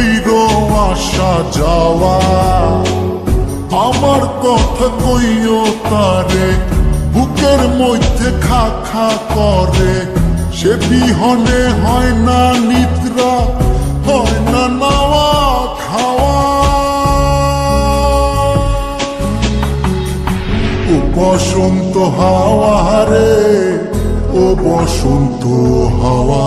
কইর আসা যাওয়া? আমার কথা কইও তারে, বুকের মধ্যে খা খা করে। সে বিহনে হয় না নিদ্রা, হয় না নাওয়া খাওয়া। ও বসন্ত হাওয়া রে, ও বসন্ত হাওয়া।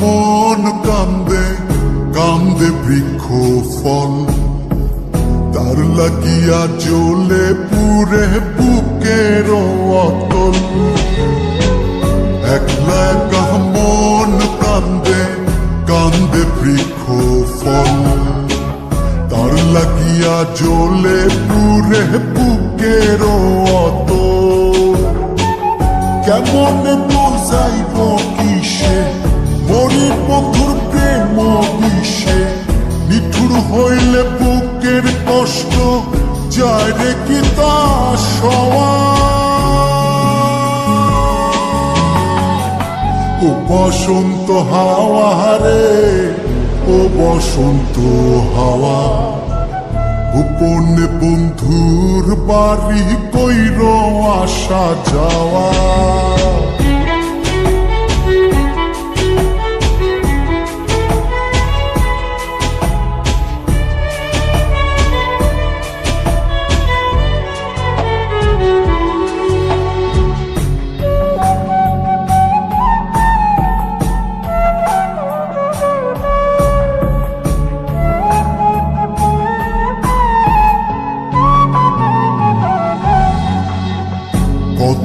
মন কান্দে কান্দে বৃক্ষ ফল তার লাগিয়া জ্বলে পুরে বুকের অতল। একলা একা মন কান্দে কান্দে বৃক্ষ ফল তার লাগিয়া জ্বলে পুরে বুকের অতল। কেমন বোঝাইব কিসে? মরির বন্ধুর প্রেম বিষে নিঠুর হইলে বুকের কষ্ট যায় রে কি তা সওয়া। ও বসন্ত হাওয়া রে, ও বসন্ত হাওয়া। গোপনে বন্ধুর বাড়ি কইর আসা যাওয়া।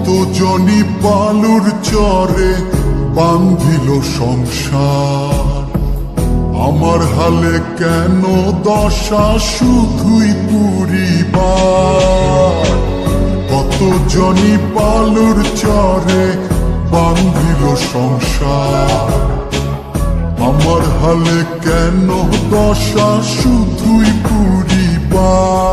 কত জনি বালুর চরে বান্ধিল সংসার। আমার হালে কেন দশা শুধুই পুরিবার? কত জনি বালুর চরে বান্ধিল সংসার? আমার হালে কেন দশা শুধুই পুরিবার?